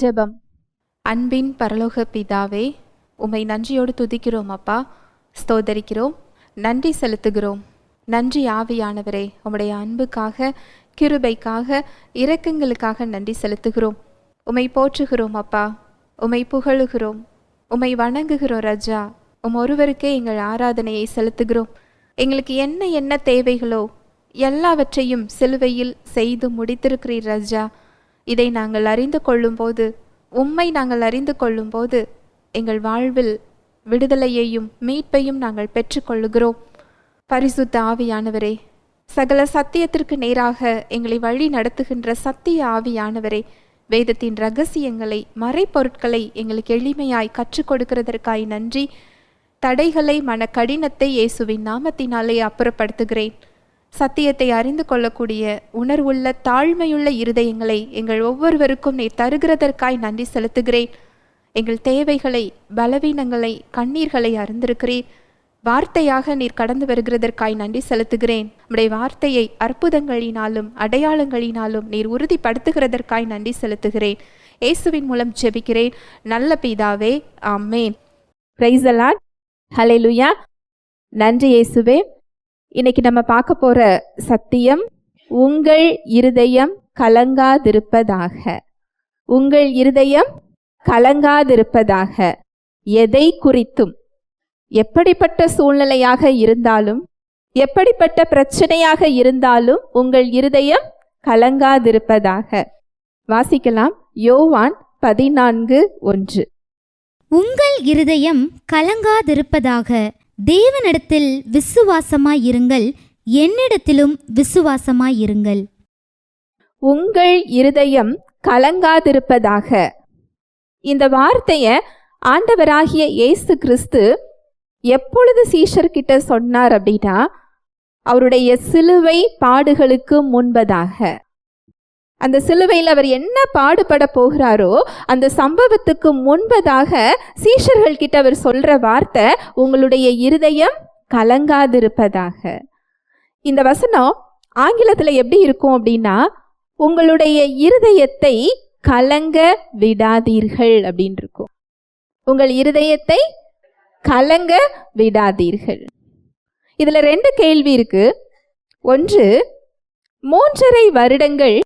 ஜெபம். அன்பின் பரலோக பிதாவே உம்மை நன்றியோடு துதிக்கிறோம் அப்பா. ஸ்தோதரிக்கிறோம் நன்றி செலுத்துகிறோம். நன்றி ஆவியானவரே. உம்முடைய அன்புக்காக கிருபைக்காக இரக்கங்களுக்காக நன்றி செலுத்துகிறோம். உம்மை போற்றுகிறோம் அப்பா. உம்மை புகழுகிறோம். உம்மை வணங்குகிறோம் ரஜா. உம் ஒருவருக்கே எங்கள் ஆராதனையை செலுத்துகிறோம். எங்களுக்கு என்ன என்ன தேவைகளோ எல்லாவற்றையும் சிலுவையில் செய்து முடித்திருக்கிறீர் ரஜா. இதை நாங்கள் அறிந்து கொள்ளும்போது உம்மை நாங்கள் அறிந்து கொள்ளும்போது எங்கள் வாழ்வில் விடுதலையையும் மீட்பையும் நாங்கள் பெற்றுக்கொள்ளுகிறோம் பரிசுத்த ஆவியானவரே சகல சத்தியத்திற்கு நேராக எங்களை வழி நடத்துகின்ற சத்திய ஆவியானவரே வேதத்தின் ரகசியங்களை மறைப்பொருட்களை எங்களுக்கு எளிமையாய் கற்றுக் கொடுக்கிறதற்காய் நன்றி. தடைகளை மன கடினத்தை இயேசுவின் நாமத்தினாலே அப்புறப்படுத்துகிறேன். சத்தியத்தை அறிந்து கொள்ளக்கூடிய உணர்வுள்ள தாழ்மையுள்ள இருதயங்களை எங்கள் ஒவ்வொருவருக்கும் நீ தருகிறதற்காய் நன்றி செலுத்துகிறேன். எங்கள் தேவைகளை பலவீனங்களை கண்ணீர்களை அறிந்திருக்கிறீர். வார்த்தையாக நீர் கடந்து வருகிறதற்காய் நன்றி செலுத்துகிறேன். உம்முடைய வார்த்தையை அற்புதங்களினாலும் அடையாளங்களினாலும் நீர் உறுதிப்படுத்துகிறதற்காய் நன்றி செலுத்துகிறேன். இயேசுவின் மூலம் ஜெபிக்கிறேன். நல்ல பிதாவே ஆமேன். பிரைஸ் அலாட் லுயா நன்றி இயேசுவே. இன்னைக்கு நம்ம பார்க்க போற சத்தியம் உங்கள் இருதயம் கலங்காதிருப்பதாக. உங்கள் இருதயம் கலங்காதிருப்பதாக. எதை குறித்தும் எப்படிப்பட்ட சூழ்நிலையாக இருந்தாலும் எப்படிப்பட்ட பிரச்சனையாக இருந்தாலும் உங்கள் இருதயம் கலங்காதிருப்பதாக. வாசிக்கலாம் யோவான் பதினான்கு ஒன்று. உங்கள் இருதயம் கலங்காதிருப்பதாக. தேவனிடத்தில் விசுவாசமாயிருங்கள் என்னிடத்திலும் விசுவாசமாயிருங்கள் உங்கள் இருதயம் கலங்காதிருப்பதாக. இந்த வார்த்தைய ஆண்டவராகிய இயேசு கிறிஸ்து எப்பொழுது சீஷர்கிட்ட சொன்னார் அப்படின்னா அவருடைய சிலுவை பாடுகளுக்கு முன்பதாக. அந்த சிலுவையில் அவர் என்ன பாடுபட போகிறாரோ அந்த சம்பவத்துக்கு முன்பதாக சீஷர்கள் கிட்ட அவர் சொல்ற வார்த்தை உங்களுடைய இருதயம் கலங்காதிருப்பதாக. இந்த வசனம் ஆங்கிலத்தில் எப்படி இருக்கும் அப்படின்னா உங்களுடைய இருதயத்தை கலங்க விடாதீர்கள் அப்படின்னு இருக்கும். உங்கள் இருதயத்தை கலங்க விடாதீர்கள். இதில் ரெண்டு கேள்வி இருக்கு. ஒன்று மூன்றரை வருடங்கள்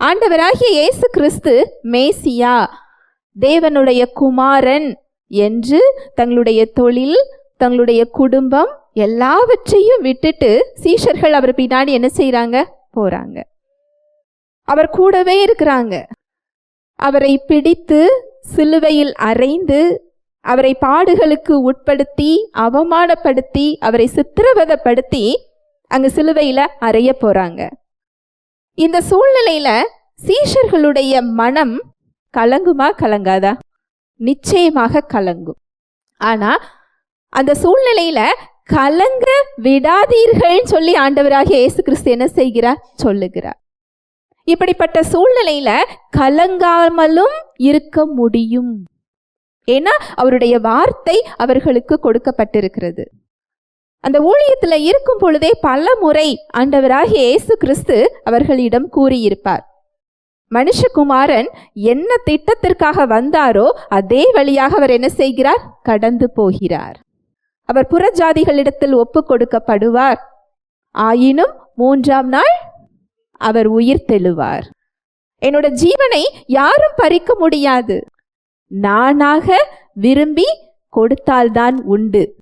ஆண்டவராகிய இயேசு கிறிஸ்து மேசியா தேவனுடைய குமாரன் என்று தங்களுடைய தொழில் தங்களுடைய குடும்பம் எல்லாவற்றையும் விட்டுட்டு சீஷர்கள் அவர் பின்னாடி என்ன செய்கிறாங்க போறாங்க. அவர் கூடவே இருக்கிறாங்க. அவரை பிடித்து சிலுவையில் அறைந்து அவரை பாடுகளுக்கு உட்படுத்தி அவமானப்படுத்தி அவரை சித்திரவதப்படுத்தி அங்க சிலுவையில அறைய போறாங்க. இந்த சூழ்நிலையில சீஷர்களுடைய மனம் கலங்குமா கலங்காதா? நிச்சயமாக கலங்கும். ஆனா அந்த சூழ்நிலையில கலங்க விடாதீர்கள் சொல்லி ஆண்டவராகிய இயேசு கிறிஸ்து என்ன செய்கிறார்? சொல்லுகிறார். இப்படிப்பட்ட சூழ்நிலையில கலங்காமலும் இருக்க முடியும். ஏன்னா அவருடைய வார்த்தை அவர்களுக்கு கொடுக்கப்பட்டிருக்கிறது. அந்த ஊழியத்தில் இருக்கும் பொழுதே பல முறை ஆண்டவராகிய இயேசு கிறிஸ்து அவர்களிடம் கூறியிருப்பார். மனுஷகுமாரன் என்ன திட்டத்திற்காக வந்தாரோ அதே வழியாக அவர் என்ன செய்கிறார்? கடந்து போகிறார். அவர் புறஜாதிகளிடத்தில் ஒப்பு கொடுக்கப்படுவார் ஆயினும் மூன்றாம் நாள் அவர் உயிர் தெழுவார். என்னோட ஜீவனை யாரும் பறிக்க முடியாது. நானாக விரும்பி கொடுத்தால்தான் உண்டு.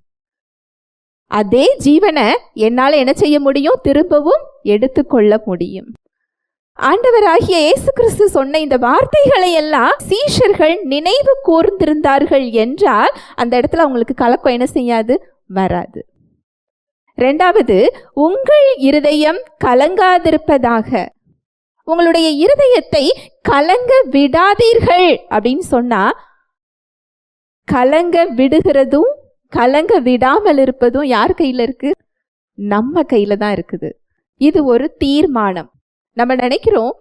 அதே ஜீவனை என்னால் என்ன செய்ய முடியும்? திரும்பவும் எடுத்துக்கொள்ள முடியும். ஆண்டவராகிய இயேசு கிறிஸ்து சொன்ன இந்த வார்த்தைகளை எல்லாம் சீஷர்கள் நினைவு கூர்ந்திருந்தார்கள் என்றால் அந்த இடத்துல அவங்களுக்கு கலக்கம் என்ன செய்யாது? வராது. ரெண்டாவது உங்கள் இருதயம் கலங்காதிருப்பதாக. உங்களுடைய இருதயத்தை கலங்க விடாதீர்கள் அப்படின்னு சொன்னா கலங்க விடுகிறதும் கலங்க விடாமல் இருப்பதும் யார் கையில இருக்கு? நம்ம கையில தான் இருக்குது. இது ஒரு தீர்மானம். நம்ம நினைக்கிறோம்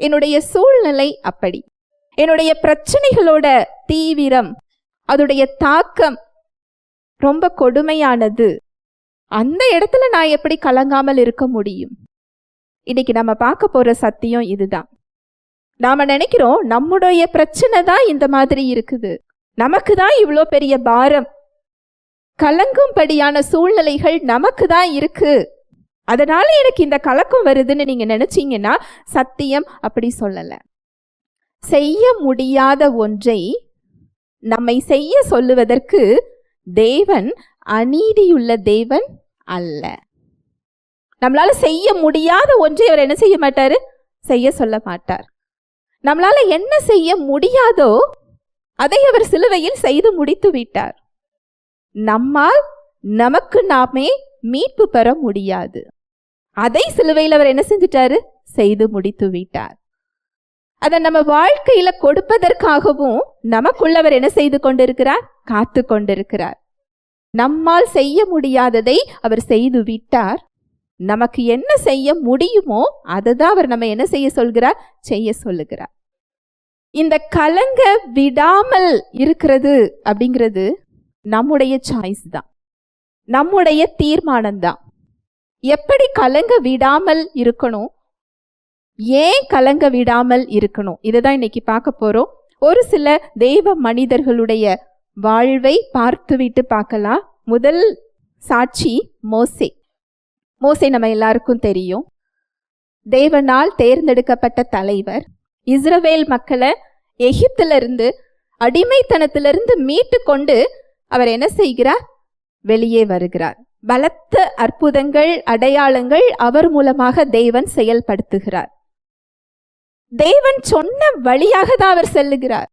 என்னுடைய சூழ்நிலை அப்படி. என்னுடைய பிரச்சனைகளோட தீவிரம் அதோடைய தாக்கம் ரொம்ப கொடுமையானது. அந்த இடத்துல நான் எப்படி கலங்காமல் இருக்க முடியும்? இன்னைக்கு நம்ம பார்க்க போற சத்தியம் இதுதான். நாம நினைக்கிறோம் நம்முடைய பிரச்சனை தான் இந்த மாதிரி இருக்குது. நமக்கு தான் இவ்வளோ பெரிய பாரம். கலங்கும்படியான சூழ்நிலைகள் நமக்கு தான் இருக்கு. அதனால எனக்கு இந்த கலக்கம் வருதுன்னு நீங்க நினைச்சீங்கன்னா சத்தியம் அப்படி சொல்லல. செய்ய முடியாத ஒன்றை நம்மை செய்ய சொல்லுவதற்கு தேவன் அநீதியுள்ள தேவன் அல்ல. நம்மளால செய்ய முடியாத ஒன்றை அவர் என்ன செய்ய மாட்டாரு? செய்ய சொல்ல மாட்டார். நம்மளால என்ன செய்ய முடியாதோ அதை அவர் சிலுவையில் செய்து முடித்து விட்டார். நம்மால் நமக்கு நாமே மீட்பு பெற முடியாது. அதை சிலுவையில் அவர் என்ன செஞ்சிட்டாரு? செய்து முடித்து விட்டார். அதை நம்ம வாழ்க்கையில கொடுப்பதற்காகவும் நமக்குள்ளவர் என்ன செய்து கொண்டிருக்கிறார்? காத்து கொண்டிருக்கிறார். நம்மால் செய்ய முடியாததை அவர் செய்து விட்டார். நமக்கு என்ன செய்ய முடியுமோ அதை தான் அவர் நம்ம என்ன செய்ய சொல்கிறார்? செய்ய சொல்லுகிறார். இந்த கலங்க விடாமல் இருக்கிறது அப்படிங்கிறது நம்முடைய சாய்ஸ் தான். நம்முடைய தீர்மானம் தான் எப்படி கலங்க விடாமல் இருக்கணும்? ஏன் கலங்க விடாமல் இருக்கணும்? இதை தான் இன்னைக்கு பார்க்க போகிறோம் ஒரு சில தெய்வ மனிதர்களுடைய வாழ்வை பார்த்துவிட்டு பார்க்கலாம். முதல் சாட்சி மோசே. மோசே நம்ம எல்லாருக்கும் தெரியும். தேவனால் தேர்ந்தெடுக்கப்பட்ட தலைவர். இஸ்ரவேல் மக்களை எகிப்திலிருந்து அடிமைத்தனத்திலிருந்து மீட்டு கொண்டு அவர் என்ன செய்கிறார்? வெளியே வருகிறார். பலத்த அற்புதங்கள் அடையாளங்கள் அவர் மூலமாக தேவன் செயல்படுத்துகிறார். தேவன் சொன்ன வழியாக தான் அவர் செல்லுகிறார்.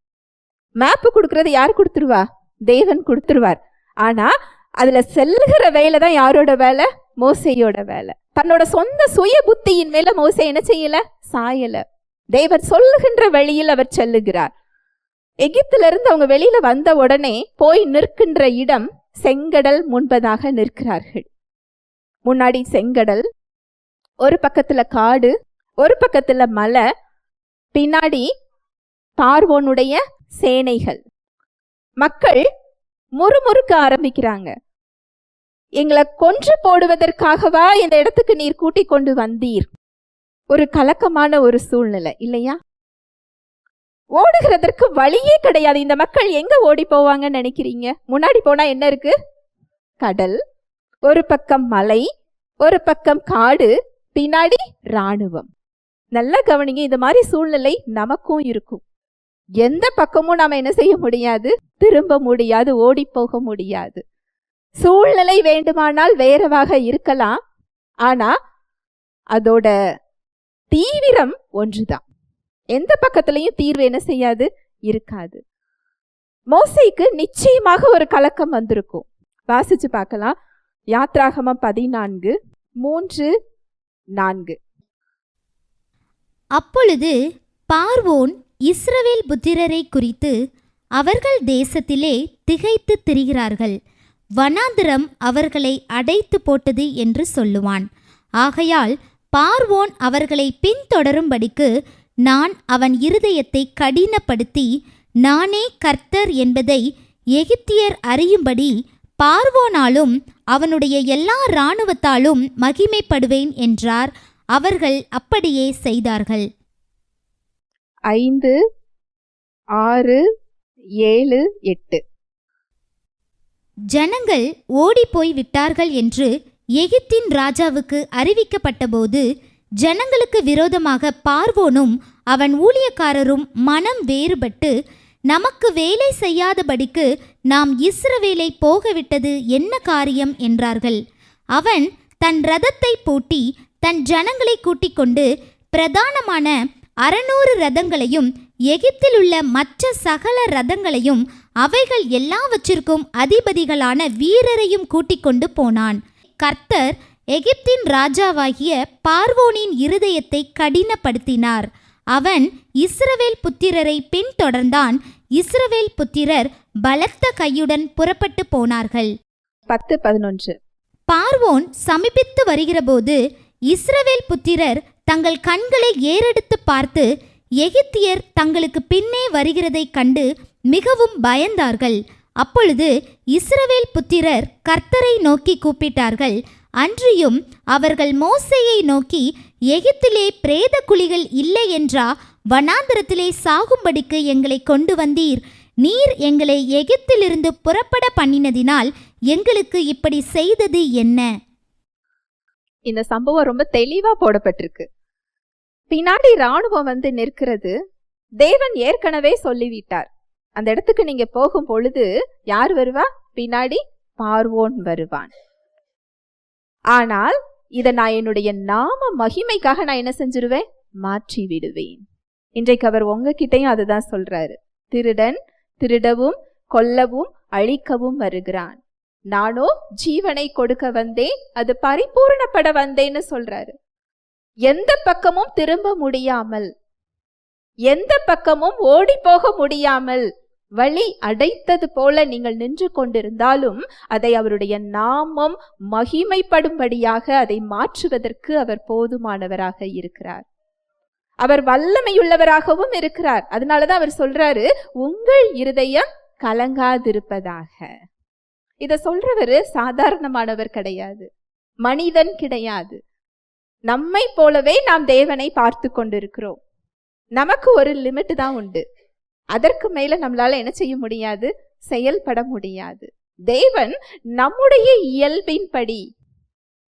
மேப்பு கொடுக்கறது யார் கொடுத்துருவா? தேவன் கொடுத்துருவார். ஆனா அதுல செல்லுகிற வேலை தான் யாரோட வேலை? மோசையோட வேலை. தன்னோட சொந்த சுய புத்தியின் மேல மோசை என்ன செய்யல? சாயல. தேவன் சொல்லுகின்ற வழியில் அவர் செல்லுகிறார். எகிப்துல இருந்து அவங்க வெளியில வந்த உடனே போய் நிற்கின்ற இடம் செங்கடல் முன்பதாக நிற்கிறார்கள். முன்னாடி செங்கடல் ஒரு பக்கத்துல காடு ஒரு பக்கத்துல மலை பின்னாடி பார்வோனுடைய சேனைகள். மக்கள் முறுமுறுக்க ஆரம்பிக்கிறாங்க. எங்களை கொன்று போடுவதற்காகவா இந்த இடத்துக்கு நீர் கூட்டிக் கொண்டு வந்தீர்? ஒரு கலக்கமான ஒரு சூழ்நிலை இல்லையா? ஓடுகிறதற்கு வழியே கிடையாது. இந்த மக்கள் எங்க ஓடி போவாங்கன்னு நினைக்கிறீங்க? முன்னாடி போனா என்ன இருக்கு? கடல் ஒரு பக்கம் மலை ஒரு பக்கம் காடு பின்னாடி ராணுவம் நல்லா கவனிங்க இந்த மாதிரி சூழ்நிலை நமக்கும் இருக்கும். எந்த பக்கமும் நாம என்ன செய்ய முடியாது? திரும்ப முடியாது ஓடி போக முடியாது. சூழ்நிலை வேண்டுமானால் வேறவாக இருக்கலாம். ஆனா அதோட தீவிரம் ஒன்றுதான். எந்த பக்கத்துலயும் தீர்வு என்ன செய்யாது? இருக்காது. மோசைக்கு நிச்சயமாக ஒரு கலக்கம் வந்திருக்கும். வாசிச்சு பார்க்கலாம். யாத்ராகமம் பதினான்கு மூன்று நான்கு. அப்பொழுது பார்வோன் இஸ்ரவேல் புத்திரரை குறித்து அவர்கள் தேசத்திலே திகைத்து திரிகிறார்கள். வனாந்திரம் அவர்களை அடைத்து போட்டது என்று சொல்லுவான். ஆகையால் பார்வோன் அவர்களை பின்தொடரும்படிக்கு நான் அவன் இருதயத்தை கடினப்படுத்தி நானே கர்த்தர் என்பதை எகிப்தியர் அறியும்படி பார்வோனாலும் அவனுடைய எல்லா இராணுவத்தாலும் மகிமைப்படுவேன் என்றார். அவர்கள் அப்படியே செய்தார்கள். ஐந்து ஆறு ஏழு எட்டு. ஜனங்கள் ஓடிப்போய் விட்டார்கள் என்று எகிப்தின் ராஜாவுக்கு அறிவிக்கப்பட்டபோது ஜனங்களுக்கு விரோதமாக பார்வோனும் அவன் ஊழியக்காரரும் மனம் வேறுபட்டு நமக்கு வேலை செய்யாதபடிக்கு நாம் இஸ்ரவேலை போகவிட்டது என்ன காரியம்? என்றார்கள். அவன் தன் ரதத்தை பூட்டி தன் ஜனங்களை கூட்டிக் கொண்டு பிரதானமான அறநூறு ரதங்களையும் எகிப்தில் உள்ள மற்ற சகல ரதங்களையும் அவைகள் எல்லாவற்றிற்கும் அதிபதிகளான வீரரையும் கூட்டிக் கொண்டு போனான். கர்த்தர் எகிப்தின் ராஜாவாகிய பார்வோனின் இருதயத்தை கடினப்படுத்தினார். அவன் இஸ்ரவேல் புத்திரரை பின்தொடர்ந்தான். இஸ்ரவேல் புத்திரர் பலத்த கையுடன் புறப்பட்டு போனார்கள். பத்து பதினொன்று. பார்வோன் சமீபித்து வருகிறபோது இஸ்ரவேல் புத்திரர் தங்கள் கண்களை ஏறெடுத்து பார்த்து எகிப்தியர் தங்களுக்கு பின்னே வருகிறதைக் கண்டு மிகவும் பயந்தார்கள். அப்பொழுது இஸ்ரவேல் புத்திரர் கர்த்தரை நோக்கி கூப்பிட்டார்கள். அன்றியும் அவர்கள் மோசையை நோக்கி எகிப்திலே பிரேத குழிகள் இல்லை என்றா? வனாந்திரத்திலே சாகும்படிக்கு எங்களை கொண்டு வந்தீர். நீர் எங்களை எகிப்திலிருந்து புறப்பட பண்ணினதினால் எங்களுக்கு இப்படி செய்தது என்ன? இந்த சம்பவம் ரொம்ப தெளிவா போடப்பட்டிருக்கு. பின்னாடி ராணுவம் வந்து நிற்கிறது. தேவன் ஏற்கனவே சொல்லிவிட்டார். அந்த இடத்துக்கு நீங்க போகும் பொழுது யார் வருவா? பின்னாடி பார்வோன் வருவான். ஆனால் இதை நான் என்னுடைய நாம மகிமைக்காக நான் என்ன செஞ்சிருவேன்? மாற்றி விடுவேன். இன்றைக்கு அவர் உங்ககிட்டயும் அதுதான் சொல்றாரு. திருடன் திருடவும் கொல்லவும் அழிக்கவும் வருகிறான். நானோ ஜீவனை கொடுக்க வந்தேன் அது பரிபூரணப்பட வந்தேன்னு சொல்றாரு. எந்த பக்கமும் திரும்ப முடியாமல் எந்த பக்கமும் ஓடி போக முடியாமல் வழி அடைத்தது போல நீங்கள் நின்று கொண்டிருந்தாலும் அதை அவருடைய நாமம் மகிமைப்படும்படியாக அதை மாற்றுவதற்கு அவர் போதுமானவராக இருக்கிறார். அவர் வல்லமையுள்ளவராகவும் இருக்கிறார். அதனாலதான் அவர் சொல்றாரு உங்கள் இருதயம் கலங்காதிருப்பதாக. இத சொல்றவரு சாதாரணமானவர் கிடையாது. மனிதன் கிடையாது. நம்மை போலவே நாம் தேவனை பார்த்து கொண்டிருக்கிறோம். நமக்கு ஒரு லிமிட் தான் உண்டு. அதற்கு மேல நம்மளால என்ன செய்ய முடியாது? செயல்பட முடியாது. தேவன் நம்முடைய இயல்பின்படி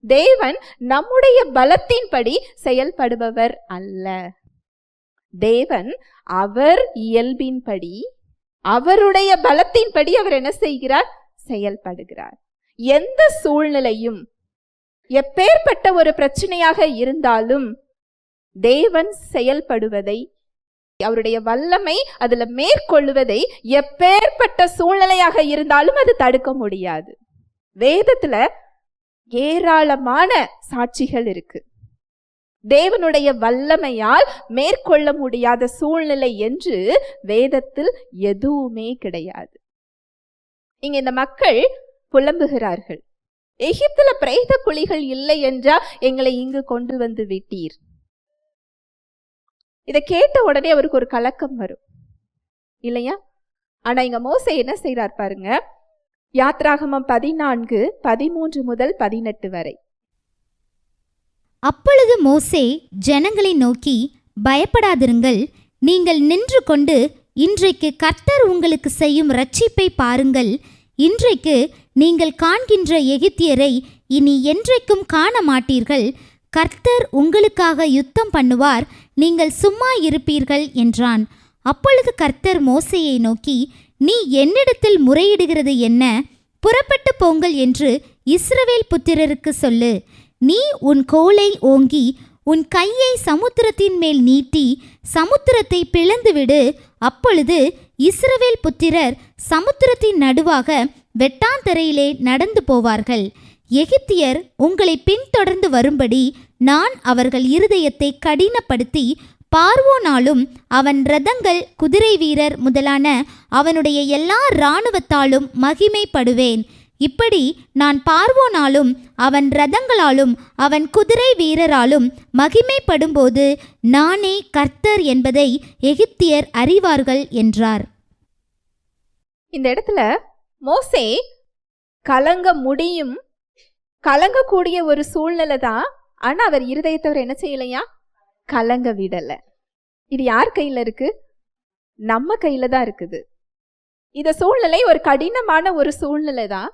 தேவன் நம்முடைய பலத்தின்படி செயல்படுபவர் அல்ல. தேவன் அவர் இயல்பின்படி அவருடைய பலத்தின்படி அவர் என்ன செய்கிறார்? செயல்படுகிறார். எந்த சூழ்நிலையும் எப்பேற்பட்ட ஒரு பிரச்சனையாக இருந்தாலும் தேவன் செயல்படுவதை அவருடைய வல்லமை அதுல மேற்கொள்வதை எப்பேற்பட்ட சூழ்நிலையாக இருந்தாலும் அது தடுக்க முடியாது. வேதத்துல ஏராளமான சாட்சிகள் இருக்கு. தேவனுடைய வல்லமையால் மேற்கொள்ள முடியாத சூழ்நிலை என்று வேதத்தில் எதுவுமே கிடையாது. இங்க இந்த மக்கள் புலம்புகிறார்கள். எகிப்துல பிரேத குழிகள் இல்லை என்றா எங்களை இங்கு கொண்டு வந்து விட்டீர். இதை கேட்ட உடனே அவருக்கு ஒரு கலக்கம் வரும். இல்லையா? ஆனா இங்க மோசே என்ன செய்கிறார் பாருங்க. யாத்ராகமம் பதினான்கு பதிமூன்று முதல் பதினெட்டு வரை. அப்பொழுது மோசே ஜனங்களை நோக்கி பயப்படாதிருங்கள் நீங்கள் நின்று கொண்டு இன்றைக்கு கர்த்தர் உங்களுக்கு செய்யும் ரட்சிப்பை பாருங்கள். இன்றைக்கு நீங்கள் காண்கின்ற எகிப்தியரை இனி என்றைக்கும் காண மாட்டீர்கள் கர்த்தர் உங்களுக்காக யுத்தம் பண்ணுவார் நீங்கள் சும்மா இருப்பீர்கள் என்றான். அப்பொழுது கர்த்தர் மோசையை நோக்கி நீ என்னிடத்தில் முறையிடுகிறது என்ன? புறப்பட்டு போங்கள் என்று இஸ்ரவேல் புத்திரருக்கு சொல்லு. நீ உன் கோலை ஓங்கி உன் கையை சமுத்திரத்தின் மேல் நீட்டி சமுத்திரத்தை பிளந்துவிடு அப்பொழுது இஸ்ரவேல் புத்திரர் சமுத்திரத்தின் நடுவாக வெட்டாந்தரையிலே நடந்து போவார்கள். எகிப்தியர் உங்களை பின்தொடர்ந்து வரும்படி நான் அவர்கள் இருதயத்தை கடினப்படுத்தி பார்வோனாலும் அவன் ரதங்கள் குதிரை வீரர் முதலான அவனுடைய எல்லா இராணுவத்தாலும் மகிமைப்படுவேன். இப்படி நான் பார்வோனாலும் அவன் ரதங்களாலும் அவன் குதிரை வீரராலும் மகிமைப்படும்போது நானே கர்த்தர் என்பதை எகிப்தியர் அறிவார்கள் என்றார். இந்த இடத்துல மோசே கலங்க முடியும் கலங்கக்கூடிய ஒரு சூழ்நிலை தான். ஆனால் அவர் இருதயத்தவர் என்ன செய்யலையா? கலங்க விடலை. இது யார் கையில் இருக்கு? நம்ம கையில் தான் இருக்குது. இந்த சூழ்நிலை ஒரு கடினமான ஒரு சூழ்நிலை தான்.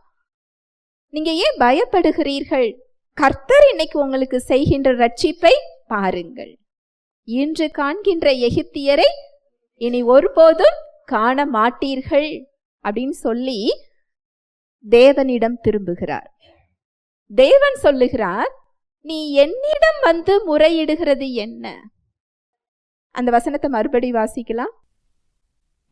நீங்கள் ஏன் பயப்படுகிறீர்கள்? கர்த்தர் இன்னைக்கு உங்களுக்கு செய்கின்ற ரட்சிப்பை பாருங்கள். இன்று காண்கின்ற எகிப்தியரை இனி ஒருபோதும் காண மாட்டீர்கள் அப்படின்னு சொல்லி தேவனிடம் திரும்புகிறார். தேவன் சொல்லுகிறார் நீ என்னிடம் வந்து முறையிடுகிறது என்ன? அந்த வசனத்தை மறுபடி வாசிக்கலாம்.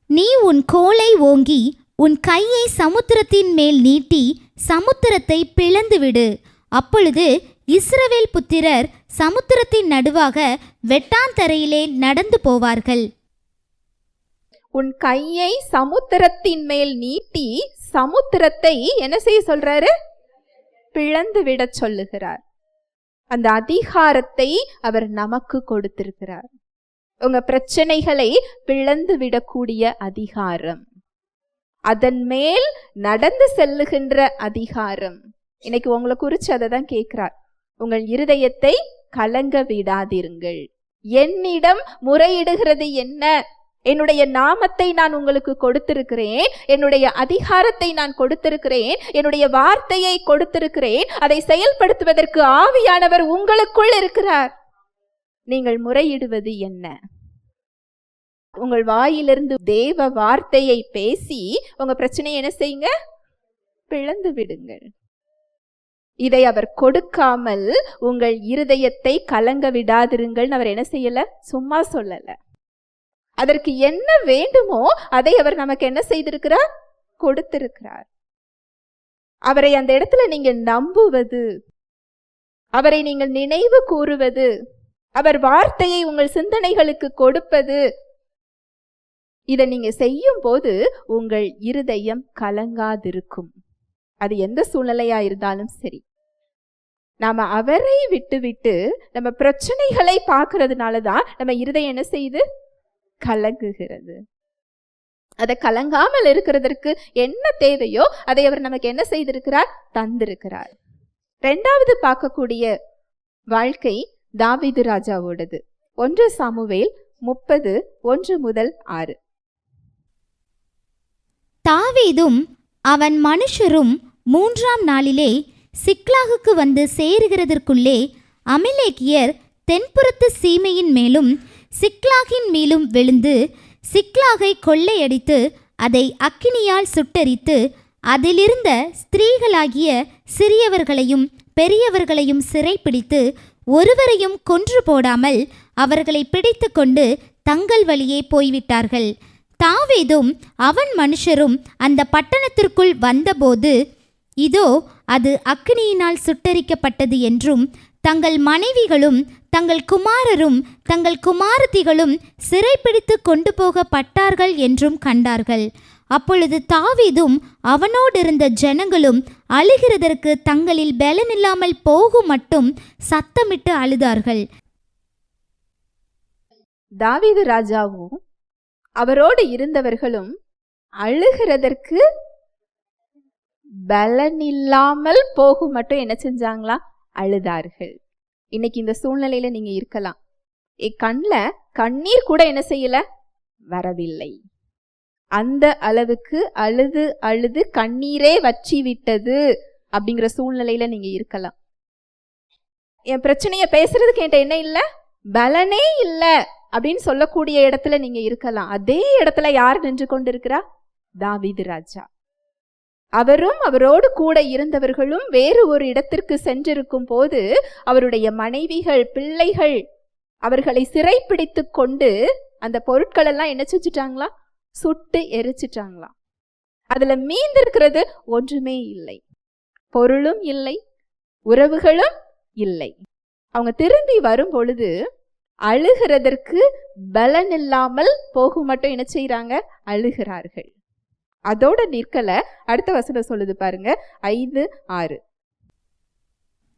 நீ உன் கோலை ஓங்கி உன் கையை சமுத்திரத்தின் மேல் நீட்டி சமுத்திரத்தை பிளந்துவிடு அப்பொழுது இஸ்ரவேல் புத்திரர் சமுத்திரத்தின் நடுவாக வெட்டாந்தரையிலே நடந்து போவார்கள். உன் கையை சமுத்திரத்தின் மேல் நீட்டி சமுத்திரத்தை என்ன செய்ய சொல்றாரு? பிளந்துவிடச் சொல்லுகிறார். அந்த அதிகாரத்தை அவர் நமக்கு கொடுத்திருக்கிறார். உங்க பிரச்சனைகளை பிளந்து விடக்கூடிய அதிகாரம். அதன் மேல் நடந்து செல்லுகின்ற அதிகாரம். இன்னைக்கு உங்களை குறிச்சு அதை தான் கேட்கிறார். உங்கள் இருதயத்தை கலங்க விடாதிருங்கள் என்னிடம் முறையிடுகிறது என்ன? என்னுடைய நாமத்தை நான் உங்களுக்கு கொடுத்திருக்கிறேன். என்னுடைய அதிகாரத்தை நான் கொடுத்திருக்கிறேன். என்னுடைய வார்த்தையை கொடுத்திருக்கிறேன். அதை செயல்படுத்துவதற்கு ஆவியானவர் உங்களுக்குள் இருக்கிறார். நீங்கள் முறையிடுவது என்ன? உங்கள் வாயிலிருந்து தேவ வார்த்தையை பேசி உங்க பிரச்சனையை என்ன செய்யுங்க? பிளந்து விடுங்கள். இதை அவர் கொடுக்காமல் உங்கள் இருதயத்தை கலங்க விடாதிருங்கள் அவர் என்ன செய்யல? சும்மா சொல்லலை. அதற்கு என்ன வேண்டுமோ அதை அவர் நமக்கு என்ன செய்திருக்கிறார்? கொடுத்திருக்கிறார். அவரை அந்த இடத்துல நீங்க நம்புவது அவரை நீங்கள் நினைவு கூறுவது அவர் வார்த்தையை உங்கள் சிந்தனைகளுக்கு கொடுப்பது இதை நீங்க செய்யும் போது உங்கள் இருதயம் கலங்காதிருக்கும். அது எந்த சூழ்நிலையா இருந்தாலும் சரி. நாம அவரை விட்டுவிட்டு நம்ம பிரச்சனைகளை பார்க்கறதுனால தான் நம்ம இருதயம் என்ன செய்யுது? கலங்குகிறது. அதை கலங்காமல் இருக்கிறதற்கு என்ன தேவையோ அதை அவர் நமக்கு என்ன செய்திருக்கிறார்? தந்திருக்கிறார். ரெண்டாவது பார்க்கக்கூடிய வாழ்க்கை தாவீது ராஜாவோடது. ஒன்று சாமுவேல் முப்பது ஒன்று முதல் ஆறு. தாவீதும் அவன் மனுஷரும் மூன்றாம் நாளிலே சிக்லாகுக்கு வந்து சேருகிறதற்குள்ளே அமிலேக்கியர் தென்புறத்து சீமையின் மேலும் சிக்லாகின் மேலும் விழுந்து சிக்லாகை கொள்ளையடித்து அதை அக்கினியால் சுட்டரித்து அதிலிருந்த ஸ்திரீகளாகிய சிறியவர்களையும் பெரியவர்களையும் சிறைப்பிடித்து ஒருவரையும் கொன்று போடாமல் அவர்களை பிடித்து கொண்டு தங்கள் வழியே போய்விட்டார்கள். தாவேதும் அவன் மனுஷரும் அந்த பட்டணத்திற்குள் வந்தபோது இதோ அது அக்கினியினால் சுட்டரிக்கப்பட்டது என்றும் தங்கள் மனைவிகளும் தங்கள் குமாரரும் தங்கள் குமாரத்திகளும் சிறைப்பிடித்து கொண்டு போகப்பட்டார்கள் என்றும் கண்டார்கள். அப்பொழுது தாவீதும் அவனோடிருந்த ஜனங்களும் அழுகிறதற்கு தங்களில் பலனில்லாமல் போகும் மட்டும் சத்தமிட்டு அழுதார்கள். தாவீது ராஜாவும் அவரோடு இருந்தவர்களும் அழுகிறதற்கு பலனில்லாமல் போகும் மட்டும் என்ன செஞ்சாங்களா? அழுதார்கள். இன்னைக்கு இந்த சூழ்நிலையில நீங்க இருக்கலாம். என் கண்ணில் கண்ணீர் கூட என்ன செய்யல? வரவில்லை. அந்த அளவுக்கு அழுது அழுது கண்ணீரே வச்சி விட்டது அப்படிங்கிற சூழ்நிலையில நீங்க இருக்கலாம். என் பிரச்சனைய பேசுறதுக்கு என்கிட்ட என்ன இல்லை? பலனே இல்லை அப்படின்னு சொல்லக்கூடிய இடத்துல நீங்க இருக்கலாம். அதே இடத்துல யார் நின்று கொண்டிருக்கிறா? தாவீது ராஜா. அவரும் அவரோடு கூட இருந்தவர்களும் வேறு ஒரு இடத்திற்கு சென்றிருக்கும் போது அவருடைய மனைவிகள் பிள்ளைகள் அவர்களை சிறைப்பிடித்து கொண்டு அந்த பொருட்கள் எல்லாம் என்ன செஞ்சுட்டாங்களா? சுட்டு எரிச்சிட்டாங்களாம் அதுல மீந்திருக்கிறது ஒன்றுமே இல்லை. பொருளும் இல்லை உறவுகளும் இல்லை. அவங்க திரும்பி வரும் பொழுது அழுகிறதற்கு பலன் இல்லாமல் போகும் மட்டும் என்ன செய்யறாங்க அழுகிறார்கள். அதோட நிற்கல. அடுத்த வசனம் சொல்லுது பாருங்க. ஐந்து ஆறு.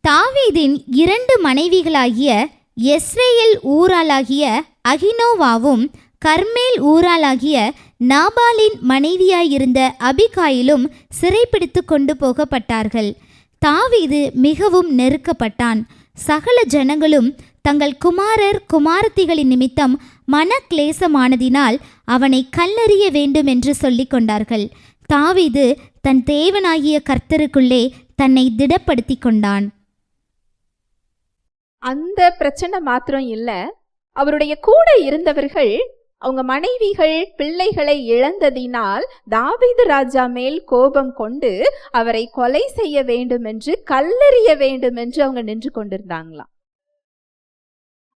தாவீதின் இரண்டு மனைவிகளாகிய எஸ்ரேல் ஊராளாகிய அகினோவாவும் கர்மேல் ஊராளாகிய நாபாலின் மனைவியாயிருந்த அபிகாயிலும் சிறைப்பிடித்து கொண்டு போகப்பட்டார்கள். தாவீது மிகவும் நெருக்கப்பட்டான். சகல ஜனங்களும் தங்கள் குமாரர் குமாரத்திகளின் நிமித்தம் மனக்லேசமானதினால் அவனை கல்லறிய வேண்டும் என்று சொல்லிக் கொண்டார்கள். தாவீது தன் தேவனாகிய கர்த்தருக்குள்ளே தன்னை திடப்படுத்தி கொண்டான். அந்த பிரச்சனை மாத்திரம் இல்ல அவருடைய கூட இருந்தவர்கள் அவங்க மனைவிகள் பிள்ளைகளை இழந்ததினால் தாவீது ராஜா மேல் கோபம் கொண்டு அவரை கொலை செய்ய வேண்டும் என்று கல்லெறிய வேண்டும் என்று அவங்க நின்று கொண்டிருந்தாங்களாம்.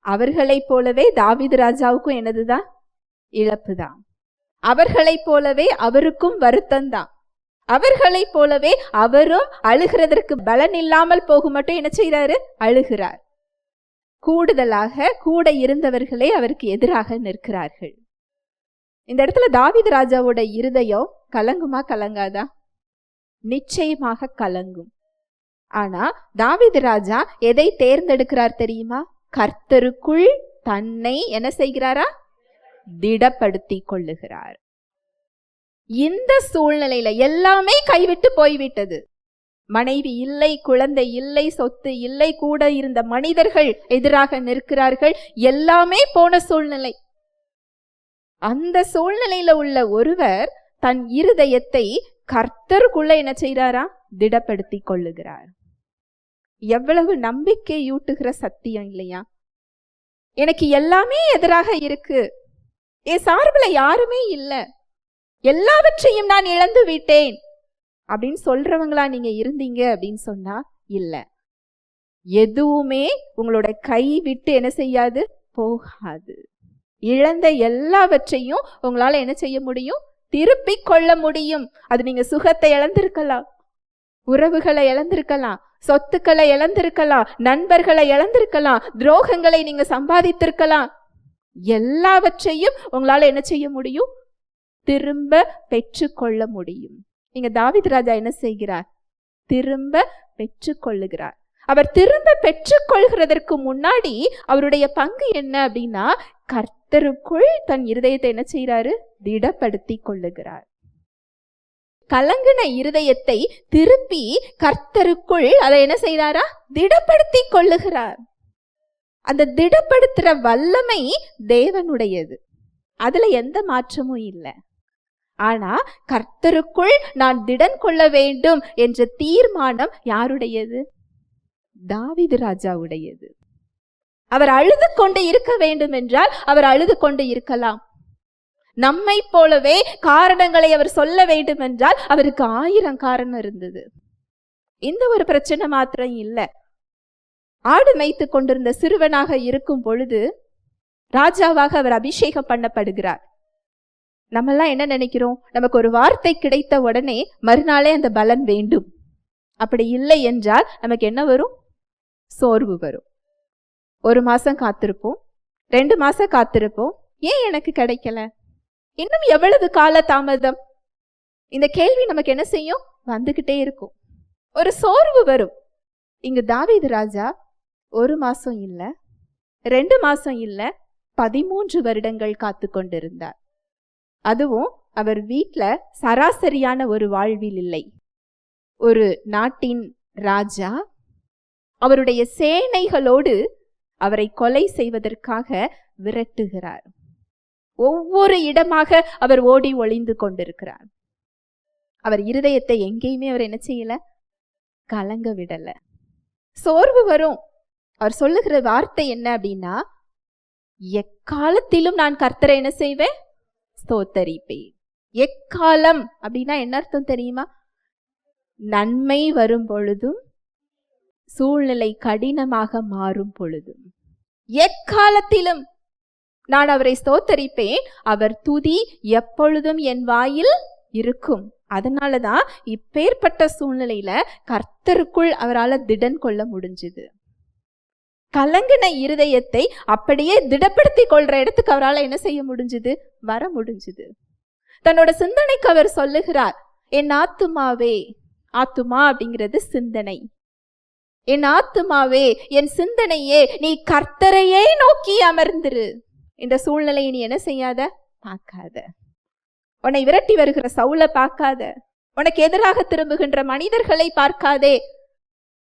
அவர்களைப் போலவே தாவிது ராஜாவுக்கும் என்னதுதான் இழப்புதான். அவர்களைப் போலவே அவருக்கும் வருத்தந்தான். அவர்களைப் போலவே அவரும் அழுகிறதற்கு பலன் இல்லாமல் போகும் மட்டும் என்ன செய்கிறாரு? அழுகிறார். கூடுதலாக கூட இருந்தவர்களே அவருக்கு எதிராக நிற்கிறார்கள். இந்த இடத்துல தாவித் ராஜாவோட இருதயம் கலங்குமா கலங்காதா? நிச்சயமாக கலங்கும். ஆனா தாவித் ராஜா எதை தேர்ந்தெடுக்கிறார் தெரியுமா? கர்த்தருக்குள் தன்னை என்ன செய்கிறாரா? திடப்படுத்தி கொள்ளுகிறார். இந்த சூழ்நிலையில எல்லாமே கைவிட்டு போய்விட்டது. மனைவி இல்லை குழந்தை இல்லை சொத்து இல்லை கூட இருந்த மனிதர்கள் எதிராக நிற்கிறார்கள். எல்லாமே போன சூழ்நிலை. அந்த சூழ்நிலையில உள்ள ஒருவர் தன் இருதயத்தை கர்த்தருக்குள்ள என்ன செய்கிறாரா திடப்படுத்தி கொள்ளுகிறார். எவ்வளவு நம்பிக்கையூட்டுகிற சத்தியம் இல்லையா? எனக்கு எல்லாமே எதிராக இருக்கு. என் சார்பில் யாருமே இல்லை. எல்லாவற்றையும் நான் இழந்து விட்டேன். அப்படின்னு சொல்றவங்களா நீங்க இருந்தீங்க அப்படின்னு சொன்னா இல்லை. எதுவுமே உங்களோட கை விட்டு என்ன செய்யாது? போகாது. இழந்த எல்லாவற்றையும் உங்களால என்ன செய்ய முடியும்? திருப்பிக் கொள்ள முடியும். அது நீங்க சுகத்தை இழந்திருக்கலாம். உறவுகளை இழந்திருக்கலாம். சொத்துக்களை இழந்திருக்கலாம் நண்பர்களை இழந்திருக்கலாம் துரோகங்களை நீங்க சம்பாதித்திருக்கலாம். எல்லாவற்றையும் உங்களால என்ன செய்ய முடியும்? திரும்ப பெற்றுக்கொள்ள முடியும். நீங்க தாவித் ராஜா என்ன செய்கிறார்? திரும்ப பெற்றுக்கொள்ளுகிறார். அவர் திரும்ப பெற்றுக்கொள்கிறதற்கு முன்னாடி அவருடைய பங்கு என்ன அப்படின்னா கர்த்தருக்குள் தன் இருதயத்தை என்ன செய்யறாரு திடப்படுத்தி கொள்ளுகிறார். கலங்கின இருதயத்தை திருப்பி கர்த்தருக்குள் அதை என்ன செய்கிறாரா? திடப்படுத்தி கொள்ளுகிறார். அந்த திடப்படுத்துற வல்லமை தேவனுடையது. அதுல எந்த மாற்றமும் இல்லை. ஆனா கர்த்தருக்குள் நான் திடன் கொள்ள வேண்டும் என்ற தீர்மானம் யாருடையது? தாவிது ராஜாவுடையது. அவர் அழுது கொண்டு இருக்க வேண்டும் என்றால் அவர் அழுது கொண்டு இருக்கலாம். நம்மை போலவே காரணங்களை அவர் சொல்ல வேண்டும் என்றால் அவருக்கு ஆயிரம் காரணம் இருந்தது. இந்த ஒரு பிரச்சனை மாத்திரம் இல்லை. ஆடு மேய்த்து கொண்டிருந்த சிறுவனாக இருக்கும் பொழுது ராஜாவாக அவர் அபிஷேகம் பண்ணப்படுகிறார். நம்மெல்லாம் என்ன நினைக்கிறோம்? நமக்கு ஒரு வார்த்தை கிடைத்த உடனே மறுநாளே அந்த பலன் வேண்டும். அப்படி இல்லை என்றால் நமக்கு என்ன வரும்? சோர்வு வரும். ஒரு மாசம் காத்திருப்போம். ரெண்டு மாசம் காத்திருப்போம். ஏன் எனக்கு கிடைக்கல? இன்னும் எவ்வளவு கால தாமதம்? இந்த கேள்வி நமக்கு என்ன செய்யும்? வந்துகிட்டே இருக்கும். ஒரு சோர்வு வரும். இங்கு தாவீது ராஜா ஒரு மாசம் இல்லை ரெண்டு மாசம் இல்லை பதிமூன்று வருடங்கள் காத்து கொண்டிருந்தார். அதுவும் அவர் வீட்டில் சராசரியான ஒரு வாழ்வில் இல்லை. ஒரு நாட்டின் ராஜா அவருடைய சேனைகளோடு அவரை கொலை செய்வதற்காக விரட்டுகிறார். ஒவ்வொரு இடமாக அவர் ஓடி ஒளிந்து கொண்டிருக்கிறார். அவர் இருதயத்தை எங்கேயுமே அவர் என்ன செய்யல? கலங்க விடல. சோர்வு வரும். அவர் சொல்லுகிற வார்த்தை என்ன அப்படின்னா எக்காலத்திலும் நான் கர்த்தரை என்ன செய்வேன்? ஸ்தோத்தரிப்பேன். எக்காலம் அப்படின்னா என்ன அர்த்தம் தெரியுமா? நன்மை வரும் பொழுதும் சூழ்நிலை கடினமாக மாறும் பொழுதும். எக்காலத்திலும் நான் அவரை ஸ்தோத்தரிப்பேன் அவர் துதி எப்பொழுதும் என் வாயில் இருக்கும். அதனால தான் இப்பேற்பட்ட சூழ்நிலையில கர்த்தருக்குள் அவரால் திடன் கொள்ள முடிஞ்சுது. கலங்கின இருதயத்தை அப்படியே திடப்படுத்தி கொள்ற இடத்துக்கு அவரால் என்ன செய்ய முடிஞ்சுது? வர முடிஞ்சுது. தன்னோட சிந்தனைக்கு அவர் சொல்லுகிறார் என் ஆத்துமாவே ஆத்துமா அப்படிங்கிறது சிந்தனை. என் ஆத்துமாவே என் சிந்தனையே நீ கர்த்தரையே நோக்கி அமர்ந்திரு. இந்த சூழ்நிலையை நீ என்ன செய்யாத? பார்க்காத. உன்னை விரட்டி வருகிற சவுளை பார்க்காத. உனக்கு எதிராக திரும்புகின்ற மனிதர்களை பார்க்காதே.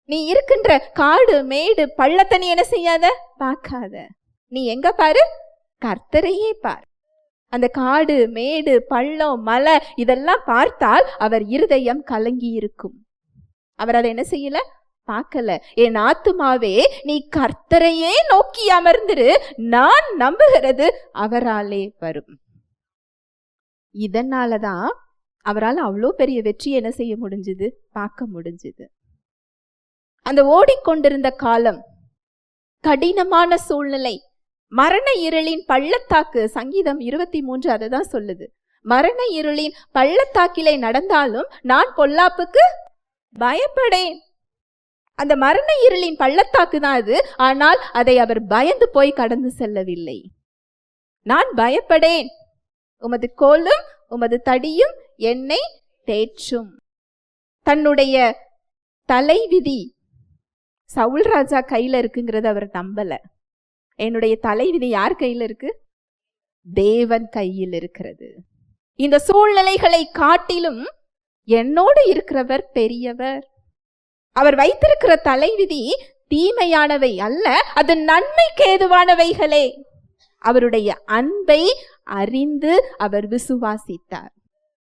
நீ இருக்கின்ற காடு மேடு பள்ளத்தை நீ என்ன செய்யாத? பார்க்காத. நீ எங்க பாரு? கர்த்தரையே பார். அந்த காடு மேடு பள்ளம் மலை இதெல்லாம் பார்த்தால் அவர் இருதயம் கலங்கி இருக்கும் அவர் அதை என்ன செய்யல? பார்க்கல. என் ஆத்துமாவே நீ கர்த்தரையே நோக்கி அமர்ந்திரு. நான் நம்புகிறது அவராலே வரும். இதனால தான் அவரால் அவ்வளோ பெரிய வெற்றி என்ன செய்ய முடிஞ்சுது? பார்க்க முடிஞ்சுது. அந்த ஓடிக்கொண்டிருந்த காலம் கடினமான சூழ்நிலை மரண இருளின் பள்ளத்தாக்கு சங்கீதம் இருபத்தி மூன்று அதை தான் சொல்லுது. மரண இருளின் பள்ளத்தாக்கிலே நடந்தாலும் நான் பொல்லாப்புக்கு பயப்படேன். அந்த மரண இருளின் பள்ளத்தாக்கு தான் அது. ஆனால் அதை அவர் பயந்து போய் கடந்து செல்லவில்லை. நான் பயப்படேன். உமது கோலும் உமது தடியும் என்னை தேற்றும். தன்னுடைய தலைவிதி சவுல் ராஜா கையில இருக்குங்கிறத அவர் நம்பல. என்னுடைய தலைவிதி யார் கையில இருக்கு? தேவன் கையில் இருக்கிறது. இந்த சூழ்நிலைகளை காட்டிலும் என்னோடு இருக்கிறவர் பெரியவர். அவர் வைத்திருக்கிற தலைவிதி தீமையானவை அல்ல அது நன்மைக்கு ஏதுவானவைகளே. அவருடைய அன்பை அறிந்து அவர் விசுவாசித்தார்.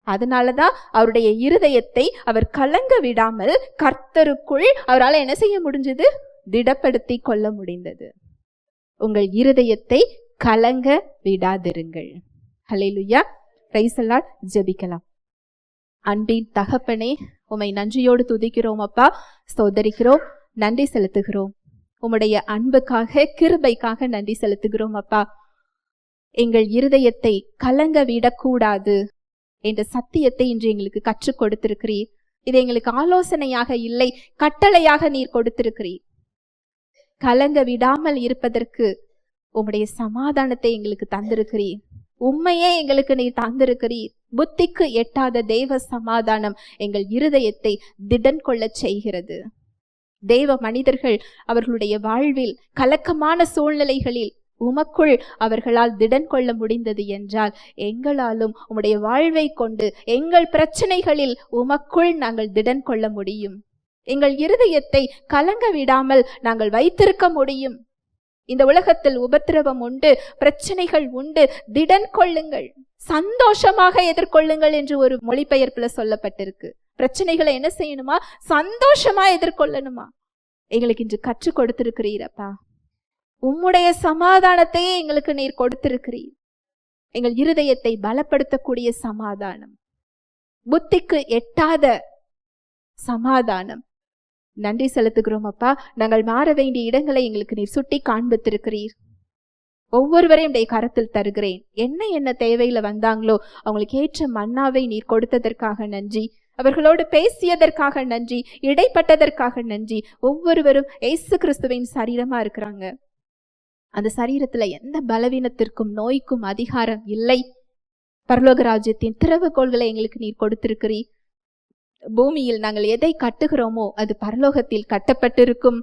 அதனாலதான் அவருடைய இருதயத்தை அவர் கலங்க விடாமல் கர்த்தருக்குள் அவரால் என்ன செய்ய முடிஞ்சது? திடப்படுத்தி கொள்ள முடிந்தது. உங்கள் இருதயத்தை கலங்க விடாதிருங்கள். ஹalleluya பிரைஸ் எல்லாம் ஜெபிக்கலாம். அன்பின் தகப்பனே உம்மை நன்றியோடு துதிக்கிறோம் அப்பா. சோதரிக்கிறோம் நன்றி செலுத்துகிறோம். உம்முடைய அன்புக்காக கிருபைக்காக நன்றி செலுத்துகிறோம் அப்பா. எங்கள் இருதயத்தை கலங்க விடக்கூடாது என்ற சத்தியத்தை இன்று எங்களுக்கு கற்றுக் கொடுத்திருக்கிறீர். இது எங்களுக்கு ஆலோசனையாக இல்லை கட்டளையாக நீர் கொடுத்திருக்கிறீர். கலங்க விடாமல் இருப்பதற்கு உம்முடைய சமாதானத்தை எங்களுக்கு தந்திருக்கிறீர். உண்மையே எங்களுக்கு நீர் தந்திருக்கிறீர். புத்திக்கு எட்டாத தெய்வ சமாதானம் எங்கள் இருதயத்தை திடன் கொள்ளச் செய்கிறது. தெய்வ மனிதர்கள் அவர்களுடைய வாழ்வில் கலக்கமான சூழ்நிலைகளில் உமக்குள் அவர்களால் திடன் கொள்ள முடிந்தது என்றால் எங்களாலும் உம்முடைய வாழ்வை கொண்டு எங்கள் பிரச்சனைகளில் உமக்குள் நாங்கள் திடன் கொள்ள முடியும். எங்கள் இருதயத்தை கலங்க விடாமல் நாங்கள் வைத்திருக்க முடியும். இந்த உலகத்தில் உபத்திரவம் உண்டு பிரச்சனைகள் உண்டு. திடன் கொள்ளுங்கள். சந்தோஷமாக எதிர்கொள்ளுங்கள் என்று ஒரு மொழிபெயர்ப்புல சொல்லப்பட்டிருக்கு. பிரச்சனைகளை என்ன செய்யணுமா? சந்தோஷமா எதிர்கொள்ளணுமா? எங்களுக்கு இன்று கற்றுக் கொடுத்திருக்கிறீரப்பா உம்முடைய சமாதானத்தையே எங்களுக்கு நீர் கொடுத்திருக்கிறீர். எங்கள் இருதயத்தை பலப்படுத்தக்கூடிய சமாதானம். புத்திக்கு எட்டாத சமாதானம். நன்றி செலுத்துகிறோம் அப்பா. நாங்கள் மாற வேண்டிய இடங்களை எங்களுக்கு நீர் சுட்டி காண்பித்திருக்கிறீர். ஒவ்வொருவரையும் உடைய கரத்தில் தருகிறேன். என்ன என்ன தேவையில வந்தாங்களோ அவங்களுக்கு ஏற்ற மன்னாவை நீர் கொடுத்ததற்காக நன்றி. அவர்களோடு பேசியதற்காக நன்றி. இடைப்பட்டதற்காக நன்றி. ஒவ்வொருவரும் இயேசு கிறிஸ்துவின் சரீரமா இருக்கிறாங்க. அந்த சரீரத்துல எந்த பலவீனத்திற்கும் நோய்க்கும் அதிகாரம் இல்லை. பரலோக ராஜ்யத்தின் திறவுகோள்களை எங்களுக்கு நீர் கொடுத்திருக்கிறீர். பூமியில் நாங்கள் எதை கட்டுகிறோமோ அது பரலோகத்தில் கட்டப்பட்டிருக்கும்.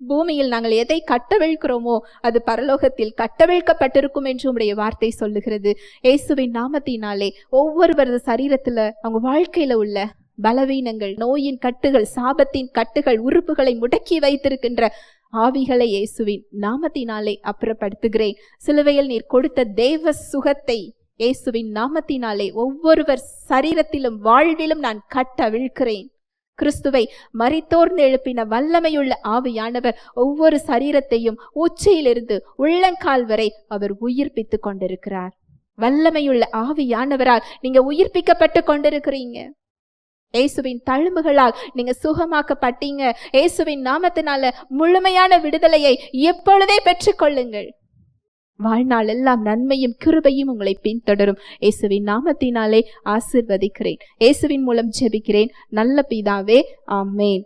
பூமியில் நாங்கள் எதை கட்டவிழ்கிறோமோ அது பரலோகத்தில் கட்டவிழ்க்கப்பட்டிருக்கும் என்று உடைய வார்த்தை சொல்லுகிறது. இயேசுவின் நாமத்தினாலே ஒவ்வொருவரது சரீரத்தில் அவங்க வாழ்க்கையில் உள்ள பலவீனங்கள் நோயின் கட்டுகள் சாபத்தின் கட்டுகள் உறுப்புகளை முடக்கி வைத்திருக்கின்ற ஆவிகளை இயேசுவின் நாமத்தினாலே அப்புறப்படுத்துகிறேன். சிலுவையில் நீர் கொடுத்த தேவ சுகத்தை இயேசுவின் நாமத்தினாலே ஒவ்வொருவர் சரீரத்திலும் வாழ்விலும் நான் கட்டவிழ்கிறேன் கிறிஸ்துவை மறித்தோர்ந்து எழுப்பின வல்லமையுள்ள ஆவியானவர் ஒவ்வொரு சரீரத்தையும் உச்சியிலிருந்து உள்ளங்கால் வரை அவர் உயிர்ப்பித்து கொண்டிருக்கிறார். வல்லமையுள்ள ஆவியானவரால் நீங்க உயிர்ப்பிக்கப்பட்டு கொண்டிருக்கிறீங்க. இயேசுவின் தழும்புகளால் நீங்க சுகமாக்கப்பட்டீங்க. இயேசுவின் நாமத்தினால முழுமையான விடுதலையை எப்பொழுதே பெற்றுக்கொள்ளுங்கள் வாழ்நாள் எல்லாம் நன்மையும் கிருபையும் உங்களை பின்தொடரும். இயேசுவின் நாமத்தினாலே ஆசிர்வதிக்கிறேன். இயேசுவின் மூலம் ஜெபிக்கிறேன். நல்ல பிதாவே ஆமேன்.